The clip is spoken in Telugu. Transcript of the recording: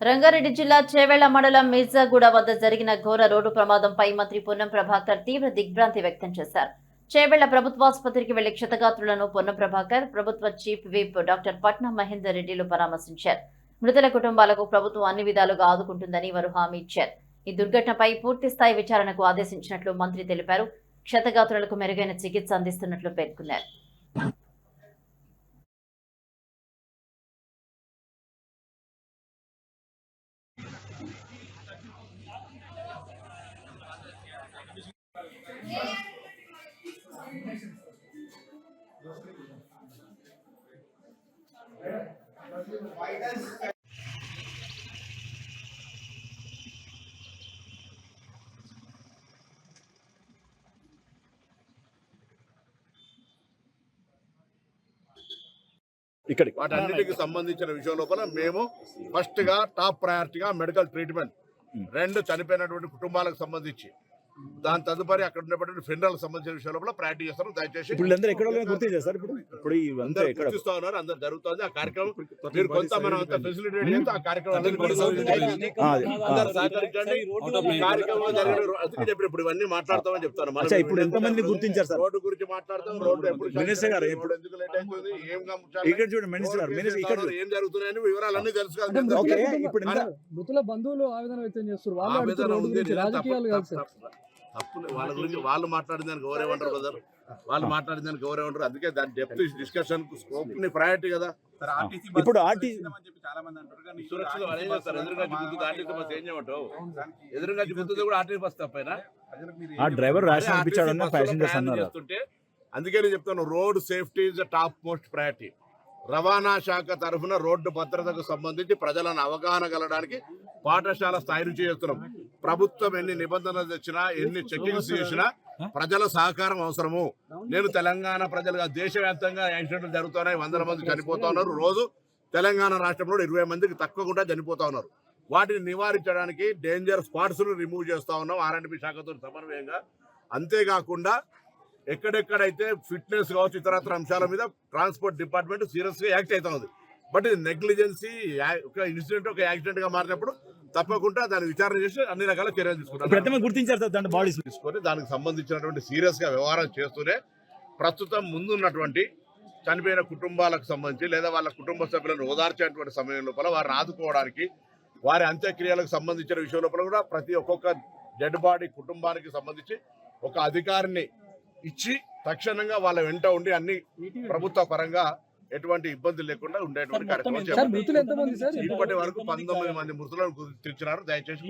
రంగారెడ్డి జిల్లా చేవెళ్ళ మండలం మిర్జాగూడ వద్ద జరిగిన ఘోర రోడ్డు ప్రమాదంపై మంత్రి పొన్నం ప్రభాకర్ తీవ్ర దిగ్భ్రాంతి వ్యక్తం చేశారు. చేవెళ్ళ ప్రభుత్వాసుపత్రికి వెళ్ళి క్షతగాత్రులను పొన్నం ప్రభాకర్ ప్రభుత్వ చీఫ్ విప్ డాక్టర్ పట్నం మహేందర్ రెడ్డిలు పరామర్శించారు. మృతుల కుటుంబాలకు ప్రభుత్వం అన్ని విధాలుగా ఆదుకుంటుందని వారు హామీ ఇచ్చారు. ఈ దుర్ఘటనపై పూర్తి స్థాయి విచారణకు ఆదేశించినట్లు మంత్రి తెలిపారు. క్షతగాత్రులకు మెరుగైన చికిత్స అందిస్తున్నట్లు పేర్కొన్నారు. ఇక్కడికి. వాటన్నిటికి సంబంధించిన విషయం లోపల మేము ఫస్ట్గా టాప్ ప్రయారిటీగా మెడికల్ ట్రీట్మెంట్ రెండు చనిపోయినటువంటి కుటుంబాలకు సంబంధించి. దాని తదుపరి అక్కడ ఉన్నటువంటి ఫెనరల్ సంబంధించిన విషయం లోపల ప్రయారిటీ చేస్తారు. దయచేసి ఇప్పుడు వీళ్ళందరూ ఎక్కడ వాళ్ళని గుర్తు చేస్తారు ఇప్పుడు. ఇప్పుడు అందరూ గుర్తిస్తా ఉన్నారు అందరు జరుగుతుంది. ఆ కార్యక్రమం మీరు కొంత మనం అంత ఫెసిలిటేట్ చేస్తే ఆ కార్యక్రమం సహకరించండి. ఈ కార్యక్రమం జరిగిన అందుకే చెప్పి ఇప్పుడు ఇవన్నీ మాట్లాడతామని చెప్తాను. మనం ఇప్పుడు ఎంత మంది గుర్తించారు సార్? రోడ్డు గురించి మాట్లాడతాం. రోడ్డు ఎప్పుడు మినిస్టర్ గారు, రోడ్డు ఎందుకు లేట్ అవుతుంది ఏం? ఇక్కడ చూడండి మినిస్టర్ గారు మినిస్టర్ ఇక్కడ ఏం జరుగుతున్నాయని వివరాలన్నీ తెలుసు కదా అంటే ఓకే మృతుల ఇప్పుడు మృతుల బంధువులు ఆవేదన వ్యక్తం చేస్తారు వాళ్ళు రాజకీయాలు కాదు సార్. తప్పులే. వాళ్ళ గురించి వాళ్ళు మాట్లాడిన దానికి ఎవరేమంటారు బ్రదర్ వాళ్ళు మాట్లాడిన దానికి ఎవరేమంటారు అందుకే దాని డెప్త్ డిస్కషన్ స్కోప్ని ప్రయారిటీ కదా. ఇప్పుడు ఎదురుగా కూడా ఆర్టీసీ బస్ తప్పైనా? ఆ డ్రైవర్ ప్యాసింజర్స్ అన్నారు. అందుకే నేను చెప్తాను road safety is the top most priority రవాణా శాఖ తరఫున రోడ్డు భద్రతకు సంబంధించి ప్రజలను అవగాహన కలడానికి పాఠశాల స్థాయి నుంచి చేస్తున్నాం. ప్రభుత్వం ఎన్ని నిబంధనలు తెచ్చినా ఎన్ని చెకింగ్స్ చేసినా ప్రజల సహకారం అవసరము. నేను తెలంగాణ ప్రజలుగా దేశవ్యాప్తంగా యాక్సిడెంట్లు జరుగుతున్నాయి వందల మంది చనిపోతా ఉన్నారు. రోజు తెలంగాణ రాష్ట్రంలో ఇరవై మందికి తక్కువకుండా చనిపోతా ఉన్నారు. వాటిని నివారించడానికి డేంజర్ స్పాట్స్ను రిమూవ్ చేస్తా ఉన్నాం ఆర్ఎండ్బి శాఖతో సమన్వయంగా. అంతేకాకుండా ఎక్కడెక్కడైతే ఫిట్నెస్ కావచ్చు ఇతరత్ర అంశాల మీద ట్రాన్స్పోర్ట్ డిపార్ట్మెంట్ సీరియస్గా యాక్ట్ అవుతా ఉంది. బట్ ఇది నెగ్లిజెన్సీ ఒక ఇన్సిడెంట్ ఒక యాక్సిడెంట్గా మారినప్పుడు తప్పకుండా దాన్ని విచారణ చేసి అన్ని రకాల చర్యలు ఇప్పుడు తీసుకుంటాం ఎంతమంది గుర్తించారు దాంట్లో బాడీస్ తీసుకొని దానికి సంబంధించినటువంటి సీరియస్గా వ్యవహారం చేస్తూనే ప్రస్తుతం ముందున్నటువంటి చనిపోయిన కుటుంబాలకు సంబంధించి లేదా వాళ్ళ కుటుంబ సభ్యులను ఓదార్చేటువంటి సమయం లోపల వారిని ఆదుకోవడానికి వారి అంత్యక్రియలకు సంబంధించిన విషయం లోపల కూడా ప్రతి ఒక్కొక్క డెడ్ బాడీ కుటుంబానికి సంబంధించి ఒక అధికారిని ఇచ్చి తక్షణంగా వాళ్ళ వెంట ఉండి అన్ని ప్రభుత్వ పరంగా ఎటువంటి ఇబ్బందులు లేకుండా ఉండేటువంటి కార్యక్రమం ఇప్పటి వరకు పంతొమ్మిది మంది మృతులను గుర్తించినారు దయచేసి